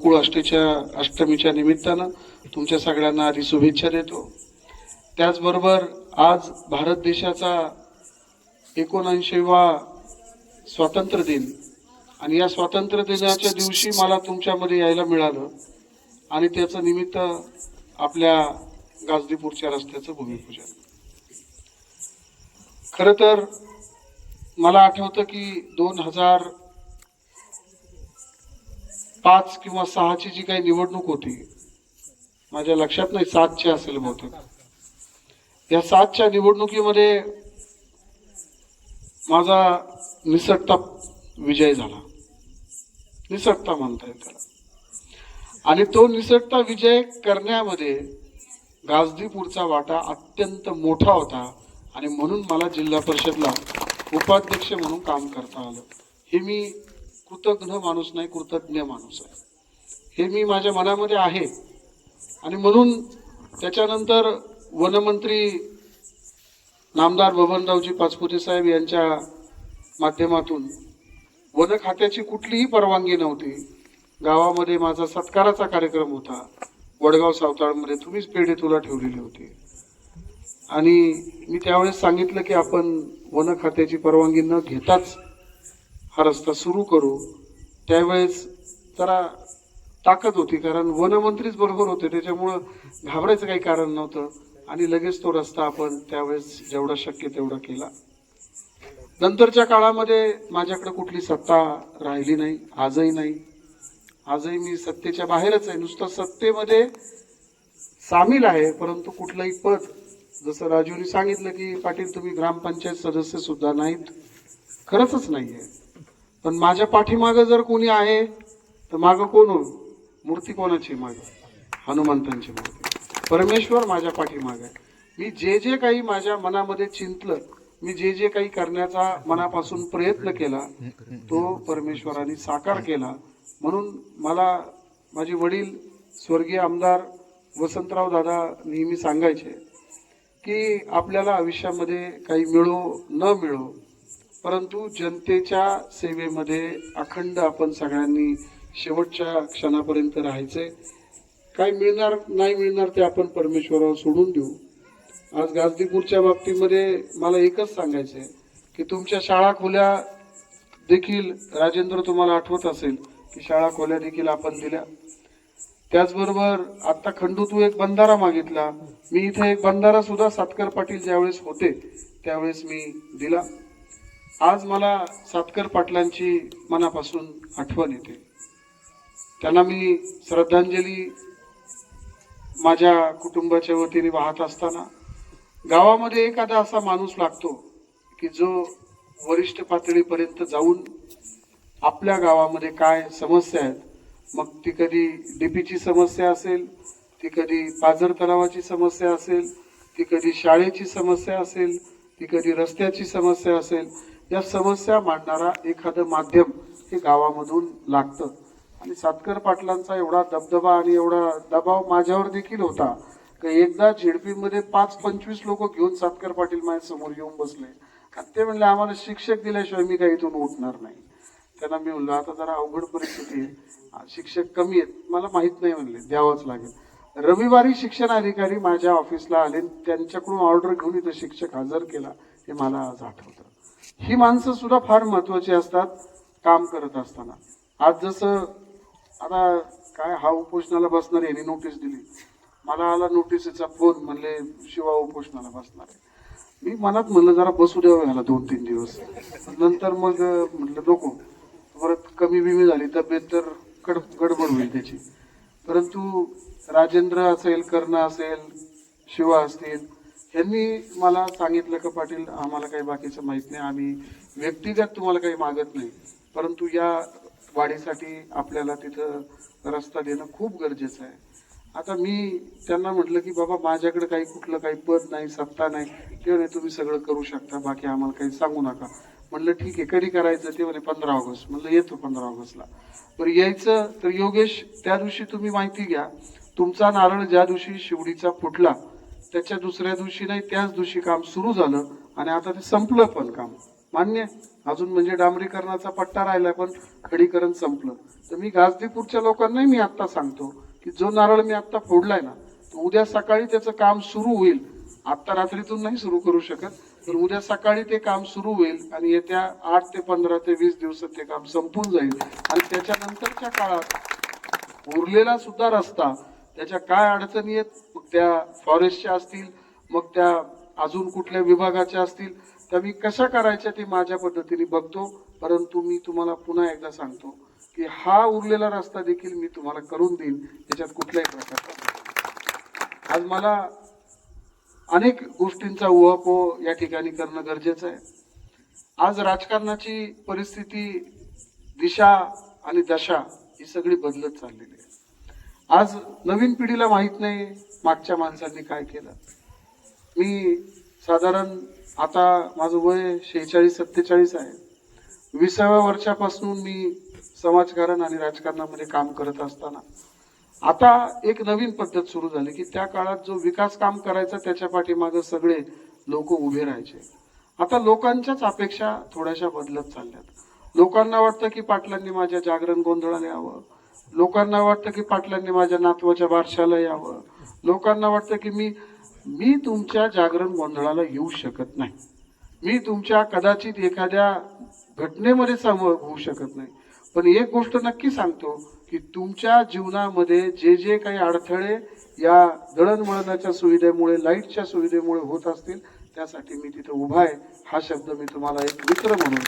कुळाष्टीच्या अष्टमीच्या निमित्तानं तुमच्या सगळ्यांना आधी शुभेच्छा देतो. त्याचबरोबर आज भारत देशाचा एकोणऐंशीवा स्वातंत्र्य दिन. आणि या स्वातंत्र्य दिनाच्या दिवशी मला तुमच्यामध्ये यायला मिळालं. आणि त्याचं निमित्त आपल्या गाजदीपूरच्या रस्त्याचं भूमिपूजन. खरं तर मला आठवतं की दोन हजार पाच किंवा सहाची जी काही निवडणूक होती माझ्या लक्षात नाही सातची असेल बहुतेक. या सातच्या निवडणुकीमध्ये माझा निसटता विजय झाला. निसटता म्हणता येईल त्याला. आणि तो निसटता विजय करण्यामध्ये गाजदीपूरचा वाटा अत्यंत मोठा होता आणि म्हणून मला जिल्हा परिषदला उपाध्यक्ष म्हणून काम करता आलं. हे मी कृतज्ञ माणूस नाही कृतज्ञ माणूस आहे. हे मी माझ्या मनामध्ये आहे. आणि म्हणून त्याच्यानंतर वनमंत्री नामदार बबनरावजी पाचपुते साहेब यांच्या माध्यमातून वन खात्याची कुठलीही परवानगी नव्हती. गावामध्ये माझा सत्काराचा कार्यक्रम होता. वडगाव सावताळमध्ये तुम्हीच पेढे तुला ठेवलेली होती. आणि मी त्यावेळेस सांगितलं की आपण वन खात्याची परवानगी न घेताच हा रस्ता सुरू करू. त्यावेळेस जरा ताकद होती कारण वनमंत्रीच बरोबर होते. त्याच्यामुळं घाबरायचं काही कारण नव्हतं. आणि लगेच तो रस्ता आपण त्यावेळेस जेवढा शक्य तेवढा केला. नंतरच्या काळामध्ये माझ्याकडे कुठली सत्ता राहिली नाही आजही नाही. आजही मी सत्तेच्या बाहेरच आहे. नुसतं सत्तेमध्ये सामील आहे परंतु कुठलंही पद जसं राजूनी सांगितलं की पाटील तुम्ही ग्रामपंचायत सदस्य सुद्धा नाहीत. खरंच आहे पण माझ्या पाठीमागं जर कोणी आहे तर मागं कोण हो मूर्ती कोणाची माग? हनुमंतांची मूर्ती. परमेश्वर माझ्या पाठीमाग आहे. मी जे जे काही माझ्या मनामध्ये चिंतलं मी जे जे काही करण्याचा मनापासून प्रयत्न केला तो परमेश्वराने साकार केला. म्हणून मला माझे वडील स्वर्गीय आमदार वसंतराव दादा नेहमी सांगायचे की आपल्याला आयुष्यामध्ये काही मिळो न मिळो परंतु जनतेच्या सेवेमध्ये अखंड आपण सगळ्यांनी शेवटच्या क्षणापर्यंत राहायचंय काय मिळणार नाही मिळणार ते आपण परमेश्वरावर सोडून देऊ. आज गाजदीपूरच्या बाबतीमध्ये मला एकच सांगायचं आहे की तुमच्या शाळा खोल्या देखील राजेंद्र तुम्हाला आठवत असेल की शाळा खोल्या देखील आपण दिल्या. त्याचबरोबर आता खंडू तू एक बंधारा मागितला. मी इथे एक बंधारा सुद्धा सातकर पाटील ज्यावेळेस होते त्यावेळेस मी दिला. आज मला सातकर पाटलांची मनापासून आठवण येते. त्यांना मी श्रद्धांजली माझ्या कुटुंबाच्या वतीने वाहत असताना गावामध्ये एखादा असा माणूस लागतो की जो वरिष्ठ पातळीपर्यंत जाऊन आपल्या गावामध्ये काय समस्या आहेत मग ती कधी डीपीची समस्या असेल ती कधी पाझर तलावाची समस्या असेल ती कधी शाळेची समस्या असेल ती कधी रस्त्याची समस्या असेल या समस्या मांडणारा एखादं माध्यम हे गावामधून लागतं. आणि सातकर पाटलांचा एवढा दबदबा आणि एवढा दबाव माझ्यावर देखील होता की एकदा झेडपीमध्ये पाच पंचवीस लोक घेऊन सातकर पाटील माझ्यासमोर येऊन बसले. आणि ते म्हणले आम्हाला शिक्षक दिल्याशिवाय मी काही इथून उठणार नाही. त्यांना मी म्हणलं आता जरा अवघड परिस्थिती आहे. शिक्षक कमी आहेत. मला माहीत नाही म्हणले द्यावंच लागेल. रविवारी शिक्षण अधिकारी माझ्या ऑफिसला आले त्यांच्याकडून ऑर्डर घेऊन इथं शिक्षक हजर केला हे मला आज आठवतं. ही माणसं सुद्धा फार महत्वाची असतात काम करत असताना. आज जसं आता काय हा उपोषणाला बसणार याने नोटीस दिली. मला आला नोटीसचा फोन म्हणले शिवा उपोषणाला बसणार आहे. मी मनात म्हणलं जरा बसू द्यावं ह्याला दोन तीन दिवस. नंतर मग म्हटलं नको. परत कमी बिमी झाली तब्येत तर गड गडबड होईल त्याची. परंतु राजेंद्र असेल कर्ण असेल शिवा असतील यांनी मला सांगितलं का पाटील आम्हाला काही बाकीचं माहीत नाही. आम्ही व्यक्तिगत तुम्हाला काही मागत नाही. परंतु या वाढीसाठी आपल्याला तिथं रस्ता देणं खूप गरजेचं आहे. आता मी त्यांना म्हटलं की बाबा माझ्याकडे काही कुठलं काही पद नाही सत्ता नाही. ते म्हणे तुम्ही सगळं करू शकता. बाकी आम्हाला काही सांगू नका. म्हणलं ठीक आहे. कधी करायचं? ते म्हणे पंधरा ऑगस्ट. म्हणलं येतो पंधरा ऑगस्टला. बरं यायचं तर योगेश त्या दिवशी तुम्ही माहिती घ्या. तुमचा नारळ ज्या दिवशी शिवडीचा फुटला त्याच्या दुसऱ्या दिवशी नाही त्याच दिवशी काम सुरू झालं आणि आता ते संपलं पण काम. मान्य आहे. अजून म्हणजे डांबरीकरणाचा पट्टा राहिला पण खडीकरण संपलं. तर मी गाजदीपूरच्या लोकांनाही मी आत्ता सांगतो की जो नारळ मी आत्ता फोडलाय ना तो उद्या सकाळी त्याचं काम सुरू होईल. आत्ता रात्रीतून नाही सुरू करू शकत तर उद्या सकाळी ते काम सुरू होईल आणि येत्या आठ ते पंधरा ते वीस दिवसात ते काम संपून जाईल. आणि त्याच्यानंतरच्या काळात उरलेला सुद्धा रस्ता त्याच्या काय अडचणी आहेत मग त्या फॉरेस्टच्या असतील मग त्या अजून कुठल्या विभागाच्या असतील त्या मी कशा करायच्या ते माझ्या पद्धतीने बघतो. परंतु मी तुम्हाला पुन्हा एकदा सांगतो की हा उरलेला रस्ता देखील मी तुम्हाला करून देईन त्याच्यात कुठल्याही प्रकारचा आज मला अनेक गोष्टींचा उहापो या ठिकाणी करणं गरजेचं आहे. आज राजकारणाची परिस्थिती दिशा आणि दशा ही सगळी बदलत चाललेली आहे. आज नवीन पिढीला माहीत नाही मागच्या माणसांनी काय केलं. मी साधारण आता माझं वय शेहेचाळीस सत्तेचाळीस आहे. विसाव्या वर्षापासून मी समाजकारण आणि राजकारणामध्ये काम करत असताना आता एक नवीन पद्धत सुरू झाली की त्या काळात जो विकास काम करायचा त्याच्या पाठीमागे सगळे लोक उभे राहायचे. आता लोकांच्याच अपेक्षा थोड्याशा बदलत चालल्यात. लोकांना वाटतं की पाटलांनी माझ्या जागरण गोंधळाला यावं लोकांना वाटतं की पाटलांनी माझ्या नातवाच्या बारशाला यावं. लोकांना वाटतं की मी मी तुमच्या जागरण गोंधळाला येऊ शकत नाही. मी तुमच्या कदाचित एखाद्या घटनेमध्ये सामोर होऊ शकत नाही. पण एक गोष्ट नक्की सांगतो की तुमच्या जीवनामध्ये जे जे काही अडथळे या दळणवळणाच्या सुविधेमुळे लाईटच्या सुविधेमुळे होत असतील त्यासाठी मी तिथं उभा आहे. हा शब्द मी तुम्हाला एक मित्र म्हणून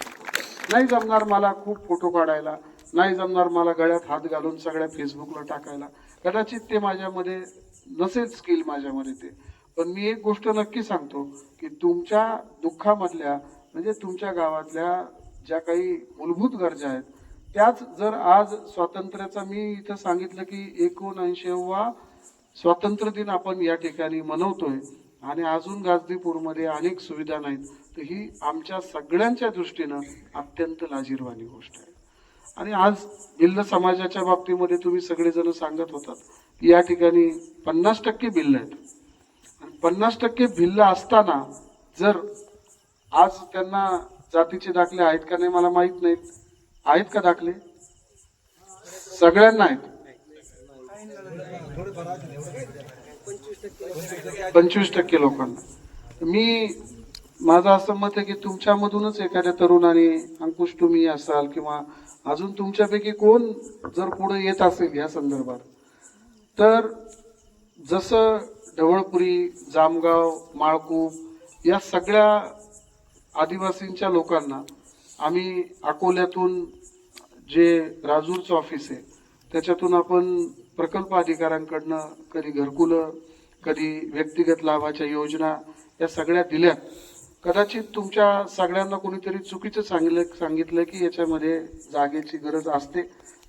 नाही जमणार मला खूप फोटो काढायला. नाही जमणार मला गळ्यात हात घालून सगळ्या फेसबुकला टाकायला. कदाचित ते माझ्यामध्ये नसेल स्किल माझ्यामध्ये ते. पण मी एक गोष्ट नक्की सांगतो की तुमच्या दुःखामधल्या म्हणजे तुमच्या गावातल्या ज्या काही मूलभूत गरजा आहेत त्याच जर आज स्वातंत्र्याचा मी इथं सांगितलं की एकोणऐंशीवा स्वातंत्र्य दिन आपण या ठिकाणी मनवतोय आणि अजून गाजदीपूरमध्ये अनेक सुविधा नाहीत तर ही आमच्या सगळ्यांच्या दृष्टीनं अत्यंत लाजीरवाणी गोष्ट आहे. आणि आज भिल्ल समाजाच्या बाबतीमध्ये तुम्ही सगळेजण सांगत होतात की या ठिकाणी पन्नास टक्के भिल्ल आहेत. आणि पन्नास टक्के भिल्ल असताना जर आज त्यांना जातीचे दाखले आहेत का नाही मला माहीत नाहीत. आहेत का दाखले? सगळ्यांना आहेत. पंचवीस टक्के लोकांना. मी माझं असं मत आहे की तुमच्यामधूनच एखाद्या तरुणाने अंकुश तुम्ही असाल किंवा अजून तुमच्यापैकी कोण जर पुढे येत असेल या संदर्भात? तर जसं ढवळपुरी जामगाव माळकूप या सगळ्या आदिवासींच्या लोकांना आम्ही अकोल्यातून जे राजूरचं ऑफिस आहे त्याच्यातून आपण प्रकल्प अधिकाऱ्यांकडनं कधी घरकुलं कधी व्यक्तिगत लाभाच्या योजना या सगळ्या दिल्या कदाचित तुमच्या सगळ्यांना कोणीतरी चुकीचं सांगितलं सांगितलं की याच्यामध्ये जागेची गरज असते.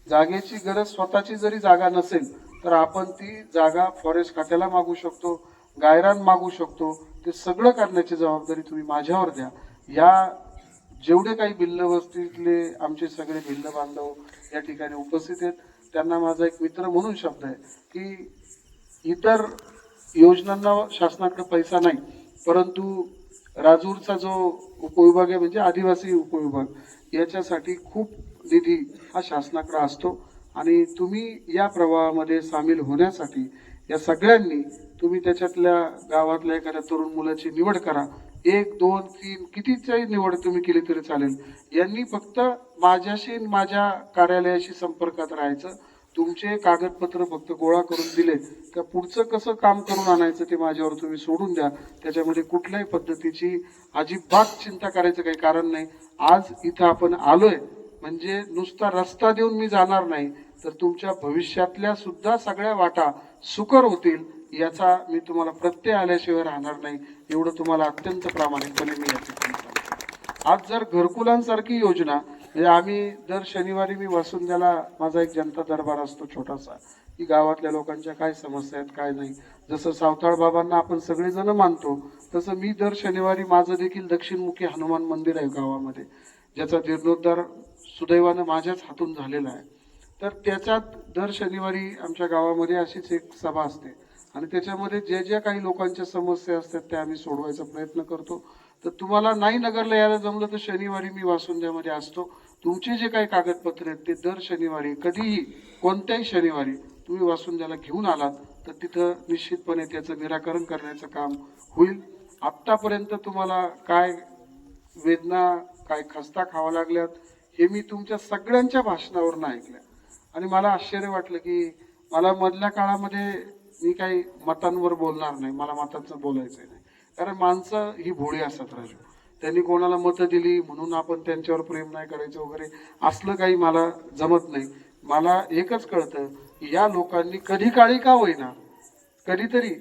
जागेची गरज स्वतःची जरी जागा नसेल तर आपण ती जागा फॉरेस्ट खात्याला मागू शकतो गायरान मागू शकतो. ते सगळं करण्याची जबाबदारी तुम्ही माझ्यावर द्या. या जेवढे काही भिल्ल वस्तीतले आमचे सगळे भिल्ल बांधव या ठिकाणी उपस्थित आहेत त्यांना माझा एक मित्र म्हणून शब्द आहे की इतर योजनांना शासनाकडे पैसा नाही परंतु राजूरचा जो उपविभाग आहे म्हणजे आदिवासी उपविभाग याच्यासाठी खूप निधी हा शासनाकडे असतो. आणि तुम्ही या प्रवाहामध्ये सामील होण्यासाठी या सगळ्यांनी तुम्ही त्याच्यातल्या गावातल्या एखाद्या तरुण मुलाची निवड करा. एक दोन तीन कितीच्याही निवड तुम्ही केली तरी चालेल. यांनी फक्त माझ्याशी माझ्या कार्यालयाशी संपर्कात राहायचं. तुमचे कागदपत्र फक्त गोळा करून दिले तर पुढचं कसं काम करून आणायचं ते माझ्यावर तुम्ही सोडून द्या. त्याच्यामध्ये कुठल्याही पद्धतीची अजिबात चिंता करायचं काही कारण नाही. आज इथं आपण आलोय म्हणजे नुसता रस्ता देऊन मी जाणार नाही तर तुमच्या भविष्यातल्या सुद्धा सगळ्या वाटा सुकर होतील याचा मी तुम्हाला प्रत्यय आल्याशिवाय राहणार नाही. एवढं तुम्हाला अत्यंत प्रामाणिकपणे मी या आज जर घरकुलांसारखी योजना म्हणजे आम्ही दर शनिवारी मी वसुंध्याला माझा एक जनता दरबार असतो छोटासा की गावातल्या लोकांच्या काय समस्या आहेत काय नाही. जसं सावताळ बाबांना आपण सगळेजण मानतो तसं मी दर शनिवारी माझं देखील दक्षिणमुखी हनुमान मंदिर आहे गावामध्ये ज्याचा जीर्णोद्धार सुदैवानं माझ्याच हातून झालेला आहे. तर त्याच्यात दर शनिवारी आमच्या गावामध्ये अशीच एक सभा असते. आणि त्याच्यामध्ये जे ज्या काही लोकांच्या समस्या असतात त्या आम्ही सोडवायचा प्रयत्न करतो. तर तुम्हाला नाही नगरला यायला जमलं तर शनिवारी मी वासुंद्यामध्ये असतो. तुमचे जे काही कागदपत्र आहेत ते दर शनिवारी कधीही कोणत्याही शनिवारी तुम्ही वासुंद्याला घेऊन आलात तर तिथं निश्चितपणे त्याचं निराकरण करण्याचं काम होईल. आत्तापर्यंत तुम्हाला काय वेदना काय खस्ता खावा लागल्यात हे मी तुमच्या सगळ्यांच्या भाषणावरून ऐकलं आणि मला आश्चर्य वाटलं की मला मधल्या काळामध्ये मी काही मतांवर बोलणार नाही मला मतांचं बोलायचं नाही. कारण माणसं ही भोळी असतात राजू. त्यांनी कोणाला मतं दिली म्हणून आपण त्यांच्यावर प्रेम नाही करायचं वगैरे असलं काही मला जमत नाही. मला एकच कळतं की या लोकांनी कधी काळी का होईना कधीतरी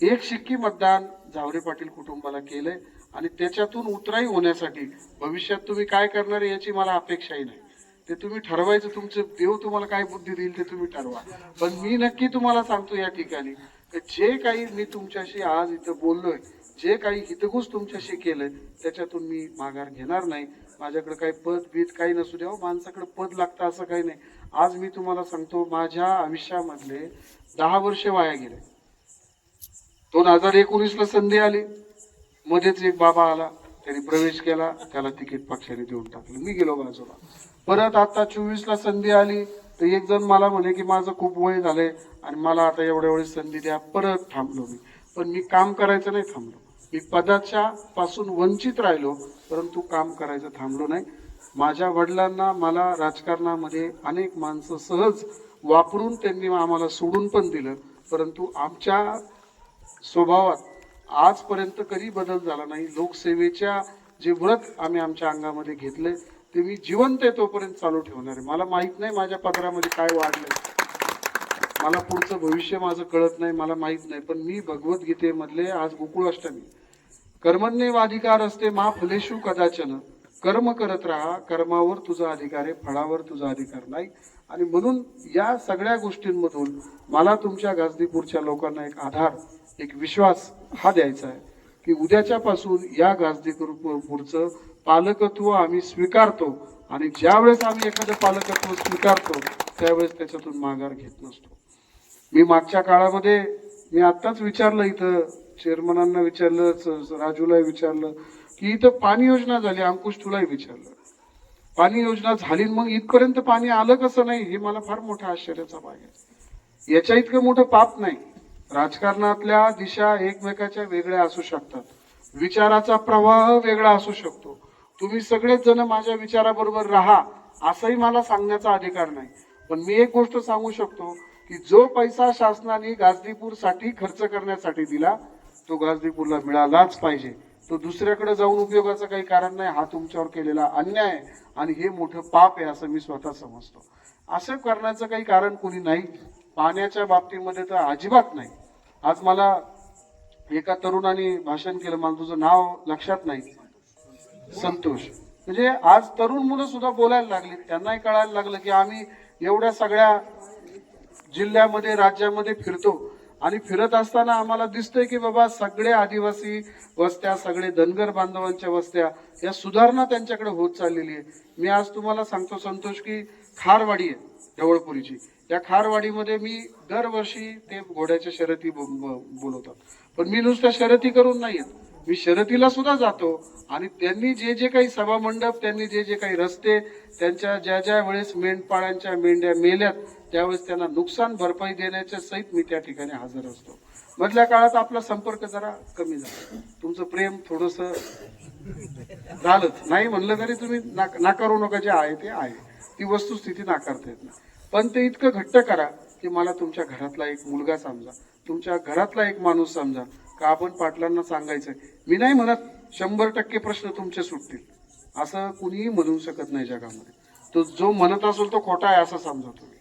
एक शिक्की मतदान झावरे पाटील कुटुंबाला केलंय आणि त्याच्यातून उतराई होण्यासाठी भविष्यात तुम्ही काय करणार आहे याची मला अपेक्षाही नाही. ते तुम्ही ठरवायचं तुमचं देव तुम्हाला काय बुद्धी देईल ते तुम्ही ठरवा. पण मी नक्की तुम्हाला सांगतो या ठिकाणी जे काही मी तुमच्याशी आज इथं बोललोय जे काही हितगुज तुमच्याशी केलंय त्याच्यातून मी माघार घेणार नाही. माझ्याकडे काही पद बीत काही नसू द्या हो, माणसाकडे पद लागतं असं काही नाही. आज मी तुम्हाला सांगतो माझ्या आयुष्यामधले दहा वर्ष वाया गेले. दोन हजार एकोणीसला संधी आली. मध्येच एक बाबा आला त्यांनी प्रवेश केला त्याला तिकीट पक्षाने देऊन टाकलं. मी गेलो बाजूला. परत आता चोवीसला संधी आली तर एक जण मला म्हणे की माझं खूप वय झालंय आणि मला आता एवढ्या वेळेस संधी द्या परत थांबलो मी. पण मी काम करायचं नाही थांबलो. मी पदाच्या पासून वंचित राहिलो परंतु काम करायचं थांबलो नाही. माझ्या वडिलांना मला राजकारणामध्ये अनेक माणसं सहज वापरून त्यांनी आम्हाला सोडून पण दिलं परंतु आमच्या स्वभावात आजपर्यंत कधी बदल झाला नाही. लोकसेवेच्या जे व्रत आम्ही आमच्या अंगामध्ये घेतले ते मी जिवंत आहे तोपर्यंत चालू ठेवणार आहे. मला माहीत नाही माझ्या पदरामध्ये काय वाढलंय. मला पुढचं भविष्य माझं कळत नाही मला माहीत नाही. पण मी भगवद्गीतेमधले आज गोकुळ अष्टमी अधिकार असते मा फलेशु कदाचन. कर्म करत राहा कर्मावर तुझा अधिकार आहे फळावर तुझा अधिकार नाही. आणि म्हणून या सगळ्या गोष्टींमधून मला तुमच्या गाजदीपूरच्या लोकांना एक आधार एक विश्वास हा द्यायचा आहे की उद्याच्या पासून या गाजदीपूरचं पालकत्व आम्ही स्वीकारतो आणि ज्यावेळेस आम्ही एखादं पालकत्व स्वीकारतो त्यावेळेस त्याच्यातून माघार घेत नसतो. मी मागच्या काळामध्ये मी आत्ताच विचारलं इथं चेअरमनांना विचारलं राजूलाही विचारलं की इथं पाणी योजना झाली अंकुश तुलाही विचारलं. पाणी योजना झाली मग इथपर्यंत पाणी आलं कसं नाही हे मला फार मोठा आश्चर्याचा भाग आहे. याच्या इतकं मोठं पाप नाही. राजकारणातल्या दिशा एकमेकाच्या वेगळ्या असू शकतात. विचाराचा प्रवाह वेगळा असू शकतो. तुम्ही सगळेच जण माझ्या विचाराबरोबर राहा असंही मला सांगण्याचा अधिकार नाही. पण मी एक गोष्ट सांगू शकतो की जो पैसा शासनाने गाजदीपूरसाठी खर्च करण्यासाठी दिला तो गाजदीपूरला मिळालाच पाहिजे. तो दुसऱ्याकडे जाऊन उपयोगाचं काही कारण नाही हा तुमच्यावर केलेला अन्याय आहे आणि हे मोठं पाप आहे असं मी स्वतः समजतो. असं करण्याचं काही कारण कोणी नाही. पाण्याच्या बाबतीमध्ये तर अजिबात नाही. आज मला एका तरुणाने भाषण केलं मला तुझं नाव लक्षात नाही. संतोष. म्हणजे आज तरुण मुलं सुद्धा बोलायला लागली. त्यांनाही कळायला लागलं की आम्ही एवढ्या सगळ्या जिल्ह्यामध्ये राज्यामध्ये फिरतो. आणि फिरत असताना आम्हाला दिसतंय की बाबा सगळे आदिवासी वस्त्या सगळे धनगर बांधवांच्या वस्त्या या सुधारणा त्यांच्याकडे होत चाललेली आहे. मी आज तुम्हाला सांगतो संतोष की खारवाडी आहे जवळपुरीची. या खारवाडीमध्ये मी दरवर्षी ते घोड्याच्या शर्यती ब- ब- बोलवतात. पण मी नुसत्या शर्यती करून नाही येत. मी शर्यतीला सुद्धा जातो. आणि त्यांनी जे जे काही सभा मंडप त्यांनी जे जे काही रस्ते त्यांच्या ज्या ज्या वेळेस मेंढपाळांच्या मेंढ्या मेल्यात त्यावेळेस त्यांना नुकसान भरपाई देण्याच्या सहित मी त्या ठिकाणी हजर असतो. मधल्या काळात आपला संपर्क जरा कमी झाला. तुमचं प्रेम थोडस झालंच. नाही म्हणलं तरी तुम्ही नाक- नाकारू नका जे आहे ते आहे. ती वस्तुस्थिती नाकारता येत नाही. पण ते इतकं घट्ट करा की मला तुमच्या घरातला एक मुलगा समजा तुमच्या घरातला एक माणूस समजा का आपण पाटलांना सांगायचंय? मी नाही म्हणत शंभर टक्के प्रश्न तुमचे सुटतील. असं कुणीही म्हणू शकत नाही जगामध्ये. तो जो म्हणत असेल तो खोटा आहे असं समजा तुम्ही.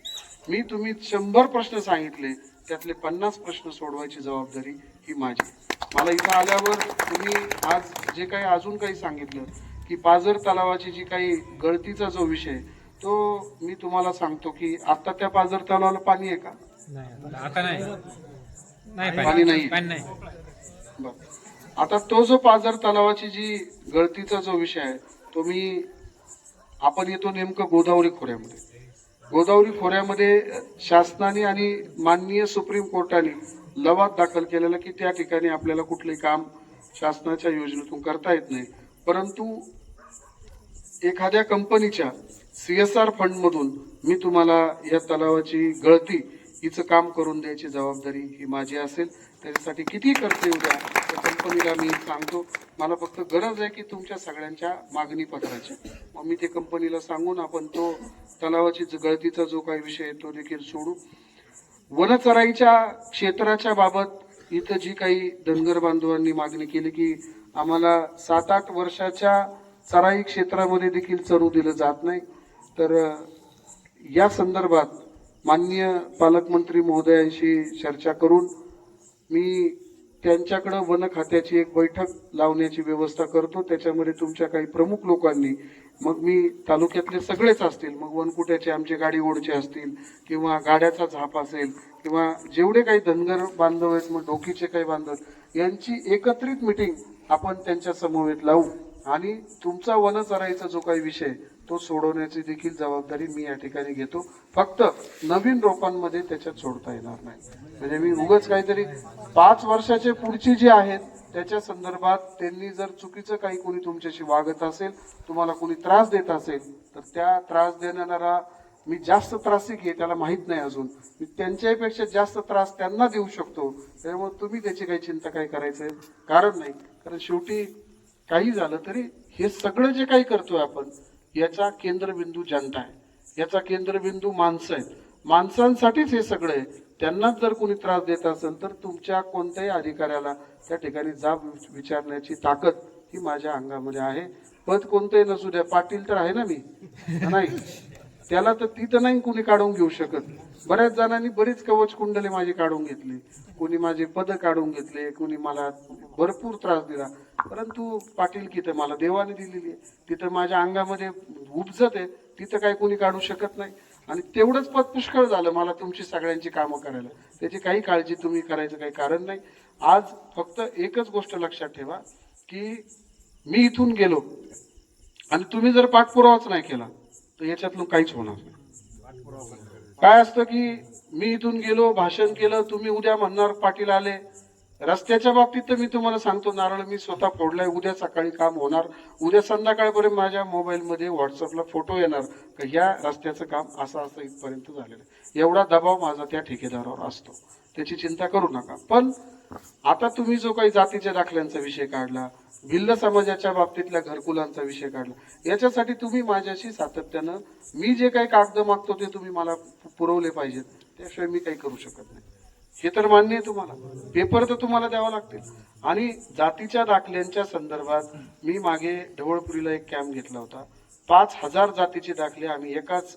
मी तुम्ही शंभर प्रश्न सांगितले त्यातले पन्नास प्रश्न सोडवायची जबाबदारी ही माझी मला इथं आल्यावर तुम्ही आज जे काही अजून काही सांगितलं की पाझर तलावाची जी काही गळतीचा जो विषय तो मी तुम्हाला सांगतो की आता त्या पाझर तलावाला पाणी आहे का? नाही आता नाही. नाही पाणी नाही. आता तो जो पाझर तलावाची जी गळतीचा जो विषय आहे तो मी आपण येतो नेमकं गोदावरी खोऱ्यामध्ये. गोदावरी खोऱ्यामध्ये शासनाने आणि माननीय सुप्रीम कोर्टाने लवाद दाखल केलेला की त्या ठिकाणी आपल्याला कुठलेही काम शासनाच्या योजनेतून करता येत नाही. परंतु एखाद्या कंपनीच्या सी एस आर फंडमधून मी तुम्हाला या तलावाची गळती हिचं काम करून द्यायची जबाबदारी ही माझी असेल. त्याच्यासाठी किती खर्च येऊ द्या त्या कंपनीला मी सांगतो मला फक्त गरज आहे की तुमच्या सगळ्यांच्या मागणी पत्राची. मग मी ते कंपनीला सांगून आपण तो तलावाची ज- गळतीचा जो काही विषय आहे तो देखील सोडू. वनचराईच्या क्षेत्राच्या बाबत इथं जी काही धनगर बांधवांनी मागणी केली की आम्हाला सात आठ वर्षाच्या चराई क्षेत्रामध्ये देखील चरू दिलं जात नाही. तर या संदर्भात माननीय पालकमंत्री महोदयांशी चर्चा करून मी त्यांच्याकडं वन खात्याची एक बैठक लावण्याची व्यवस्था करतो. त्याच्यामध्ये तुमच्या काही प्रमुख लोकांनी मग मी तालुक्यातले सगळेच असतील मग वनकुट्याचे आमचे गाडी ओढचे असतील किंवा गाड्याचा झाप असेल किंवा जेवढे काही धनगर बांधव आहेत मग डोकीचे काही बांधव यांची एकत्रित मिटिंग आपण त्यांच्या समवेत लावू. आणि तुमचा वनचराईचा जो काही विषय तो सोडवण्याची देखील जबाबदारी मी या ठिकाणी घेतो. फक्त नवीन रोपांमध्ये त्याच्यात सोडता येणार नाही. म्हणजे मी उगाच काहीतरी पाच वर्षाचे पुढचे जे आहेत त्याच्या संदर्भात त्यांनी जर चुकीचं काही कोणी तुमच्याशी वागत असेल तुम्हाला कोणी त्रास देत असेल तर त्या त्रास देणारा मी जास्त त्रासिक आहे त्याला माहीत नाही अजून. मी त्यांच्यापेक्षा जास्त त्रास त्यांना देऊ शकतो. त्यामुळे तुम्ही त्याची काही चिंता काही करायचं कारण नाही. कारण शेवटी काही झालं तरी हे सगळं जे काही करतोय आपण याचा केंद्रबिंदू जनता आहे. याचा केंद्रबिंदू माणसं आहेत. माणसांसाठीच हे सगळं आहे. त्यांनाच जर कोणी त्रास देत असेल तर तुमच्या कोणत्याही अधिकाऱ्याला त्या ठिकाणी जाब विचारण्याची ताकद ही माझ्या अंगामध्ये आहे. पद कोणतंही नसू द्या. पाटील तर आहे ना मी. नाही. त्याला तर ती तर नाही कुणी काढून घेऊ शकत. बऱ्याच जणांनी बरीच कवच कुंडले माझी काढून घेतली. कोणी माझे पद काढून घेतले. कोणी मला भरपूर त्रास दिला. परंतु पाटील की तर मला देवाने दिलेली आहे. तिथं माझ्या अंगामध्ये उपजत आहे. तिथं काही कोणी काढू शकत नाही. आणि तेवढंच पद पुष्कळ झालं मला तुमची सगळ्यांची कामं करायला. त्याची काही काळजी तुम्ही करायचं काही कारण नाही. आज फक्त एकच गोष्ट लक्षात ठेवा की मी इथून गेलो आणि तुम्ही जर पाठपुरावाच नाही केला तर याच्यातलं काहीच होणार नाही. काय असतं की मी इथून गेलो भाषण केलं तुम्ही उद्या म्हणणार पाटील आले रस्त्याच्या बाबतीत तर मी तुम्हाला सांगतो नारळ मी स्वतः फोडलाय. उद्या सकाळी काम होणार. उद्या संध्याकाळपर्यंत माझ्या मोबाईलमध्ये व्हॉट्सअपला फोटो येणार. की ह्या रस्त्याचं काम असं असं इथपर्यंत झालेलं आहे. एवढा दबाव माझा त्या ठेकेदारावर असतो. त्याची चिंता करू नका. पण आता तुम्ही जो काही जातीच्या दाखल्यांचा विषय काढला भिल्ल समाजाच्या बाबतीतल्या घरकुलांचा विषय काढला याच्यासाठी तुम्ही माझ्याशी सातत्यानं मी जे काही कागद मागतो ते तुम्ही मला पुरवले पाहिजेत. त्याशिवाय मी काही करू शकत नाही. हे तर मान्य आहे तुम्हाला. पेपर तर तुम्हाला द्यावा लागतील. आणि जातीच्या दाखल्यांच्या संदर्भात मी मागे ढवळपुरीला एक कॅम्प घेतला होता. पाच हजार जातीचे दाखले आम्ही एकाच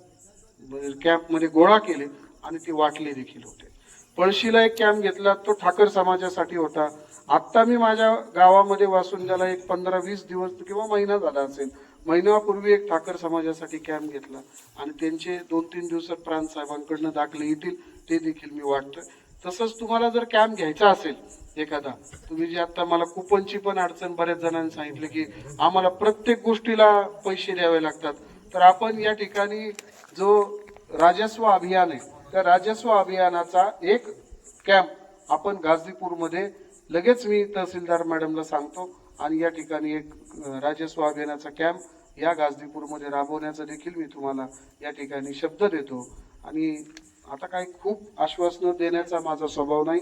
म्हणजे कॅम्पमध्ये गोळा केले आणि ते वाटले देखील होते. पळशीला एक कॅम्प घेतला तो ठाकर समाजासाठी होता. आत्ता मी माझ्या गावामध्ये वासुंद्याला एक पंधरा वीस दिवस किंवा महिना झाला असेल महिन्यापूर्वी एक ठाकर समाजासाठी कॅम्प घेतला. आणि त्यांचे दोन तीन दिवसात प्रांत साहेबांकडनं दाखले येतील ते देखील मी वाटतं तसंच तुम्हाला जर कॅम्प घ्यायचा असेल एखादा तुम्ही जे आता मला कुपनची पण अडचण बऱ्याच जणांनी सांगितलं की आम्हाला प्रत्येक गोष्टीला पैसे द्यावे लागतात. तर आपण या ठिकाणी जो राजस्व अभियान आहे त्या राजस्व अभियानाचा एक कॅम्प आपण गाझीपूरमध्ये लगेच मी तहसीलदार मॅडमला सांगतो आणि या ठिकाणी एक राजस्व अभियानाचा कॅम्प या गाझीपूरमध्ये राबवण्याचा देखील मी तुम्हाला या ठिकाणी शब्द देतो. आणि आता काही खूप आश्वासनं देण्याचा माझा स्वभाव नाही.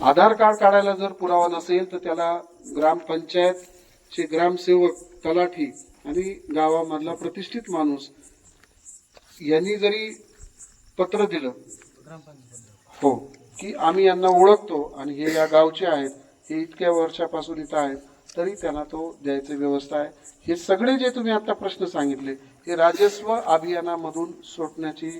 आधार कार्ड काढायला जर पुरावा नसेल तर त्याला ग्रामपंचायतचे ग्रामसेवक तलाठी आणि गावामधला प्रतिष्ठित माणूस यांनी जरी पत्र दिलं हो की आम्ही यांना ओळखतो आणि हे या गावचे आहेत हे इतक्या वर्षापासून इथं आहेत तरी त्यांना तो द्यायची व्यवस्था आहे. हे सगळे जे तुम्ही आता प्रश्न सांगितले हे राजस्व अभियानामधून सुटण्याची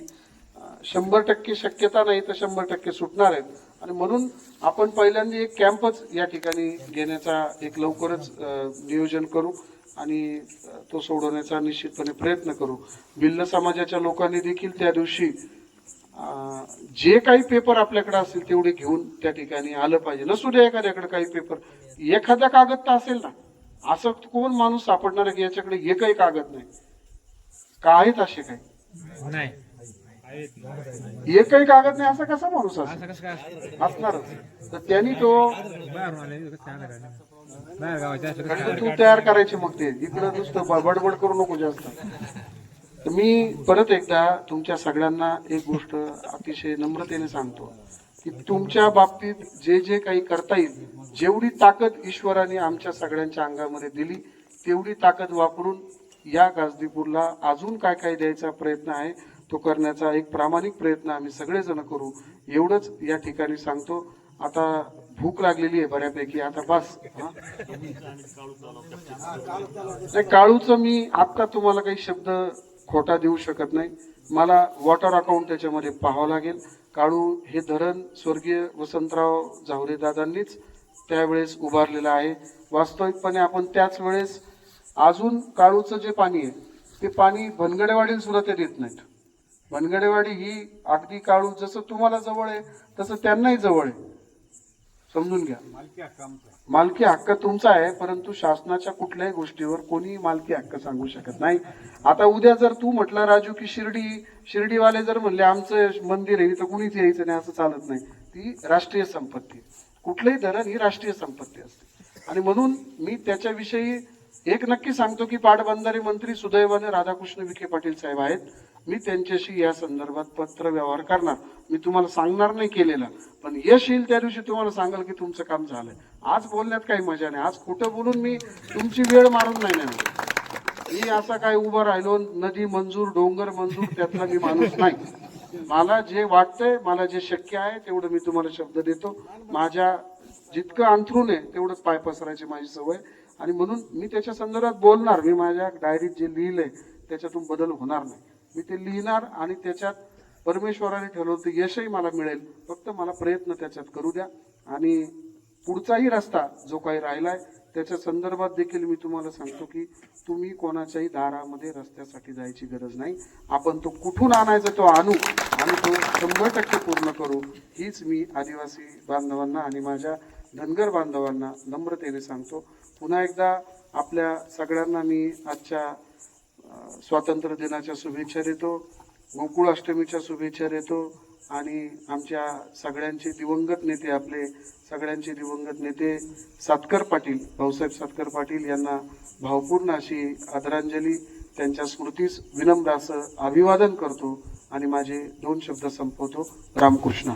शंभर टक्के शक्यता नाही तर शंभर टक्के सुटणार आहेत. आणि म्हणून आपण पहिल्यांदा एक कॅम्पच या ठिकाणी घेण्याचा एक लवकरच नियोजन करू आणि तो सोडवण्याचा निश्चितपणे प्रयत्न करू. भिल्ल समाजाच्या लोकांनी देखील त्या दिवशी जे काही पेपर आपल्याकडे असतील तेवढे घेऊन त्या ठिकाणी आलं पाहिजे. नसू द्या एखाद्याकडे काही पेपर. एखादा कागद तर असेल ना. असं कोण माणूस सापडणार आहे की याच्याकडे एकही कागद नाही? का आहेत असे काही. नाही. एकही कागद नाही असा कसा माणूस असेल? असणारच. तर त्यांनी तो असलं तू तयार करायचे मग ते. इकडं नुसतं बडबड करू नको जास्त. तर मी परत एकदा तुमच्या सगळ्यांना एक गोष्ट अतिशय नम्रतेने सांगतो की तुमच्या बाबतीत जे जे काही करता येईल जेवढी ताकद ईश्वराने आमच्या सगळ्यांच्या अंगामध्ये दिली तेवढी ताकद वापरून या गाजदीपूरला अजून काय काय द्यायचा प्रयत्न आहे तो करण्याचा एक प्रामाणिक प्रयत्न आम्ही सगळेजण करू एवढंच या ठिकाणी सांगतो. आता भूक लागलेली आहे बऱ्यापैकी आता बस नाही काळूचं मी आता तुम्हाला काही शब्द खोटा देऊ शकत नाही. मला वॉटर अकाउंट त्याच्यामध्ये पाहावं लागेल. काळू हे धरण स्वर्गीय वसंतराव झावरे दादांनीच त्यावेळेस उभारलेलं आहे. वास्तविकपणे आपण त्याच वेळेस अजून काळूचं जे पाणी आहे ते पाणी भनगडेवाडीला सुद्धा ते देत नाहीत. भनगडेवाडी ही अगदी काळू जसं तुम्हाला जवळ आहे तसं त्यांनाही जवळ आहे. समजून घ्या. मालकी हक्क तुमचा आहे परंतु शासनाच्या कुठल्याही गोष्टीवर कोणी मालकी हक्क सांगू शकत नाही. आता उद्या जर तू म्हटलं राजू की शिर्डी शिर्डीवाले जर म्हणले आमचं मंदिर आहे तर कुणीच यायचं नाही असं चालत नाही. ती राष्ट्रीय संपत्ती आहे. कुठलंही धरण ही राष्ट्रीय संपत्ती असते. आणि म्हणून मी त्याच्याविषयी एक नक्की सांगतो की पाटबंधारे मंत्री सुदैवाने राधाकृष्ण विखे पाटील साहेब आहेत. मी त्यांच्याशी या संदर्भात पत्र व्यवहार करणार. मी तुम्हाला सांगणार नाही केलेला. पण यश येईल त्या दिवशी तुम्हाला सांगाल की तुमचं काम झालंय. आज बोलण्यात काही मजा नाही. आज खोटं बोलून मी तुमची वेळ मारून नाही ना मी असा काय उभं राहिलो नदी मंजूर डोंगर मंजूर त्यातला मी माणूस नाही. मला जे वाटतंय मला जे शक्य आहे तेवढं मी तुम्हाला शब्द देतो. माझ्या जितकं अंथरून आहे तेवढंच पाय पसरायची माझी सवय आणि म्हणून मी त्याच्या संदर्भात बोलणार. मी माझ्या डायरीत जे लिहिलंय त्याच्यातून बदल होणार नाही. मी ते लिहिणार आणि त्याच्यात परमेश्वराने ठरवलं ते यशही मला मिळेल. फक्त मला प्रयत्न त्याच्यात करू द्या. आणि पुढचाही रस्ता जो काही राहिलाय त्याच्या संदर्भात देखील मी तुम्हाला सांगतो की तुम्ही कोणाच्याही दारामध्ये रस्त्यासाठी जायची गरज नाही. आपण तो कुठून आणायचा तो आणू आणि तो शंभर टक्के पूर्ण करू हीच मी आदिवासी बांधवांना आणि माझ्या धनगर बांधवांना नम्रतेने सांगतो. पुन्हा एकदा आपल्या सगळ्यांना मी आजच्या स्वातंत्र्य दिनाच्या शुभेच्छा देतो गोकुळ अष्टमीच्या शुभेच्छा देतो. आणि आमच्या सगळ्यांचे दिवंगत नेते आपले सगळ्यांचे दिवंगत नेते सातकर पाटील भाऊसाहेब सातकर पाटील यांना भावपूर्ण अशी आदरांजली त्यांच्या स्मृतीस विनम्र असं अभिवादन करतो आणि माझे दोन शब्द संपवतो. रामकृष्ण.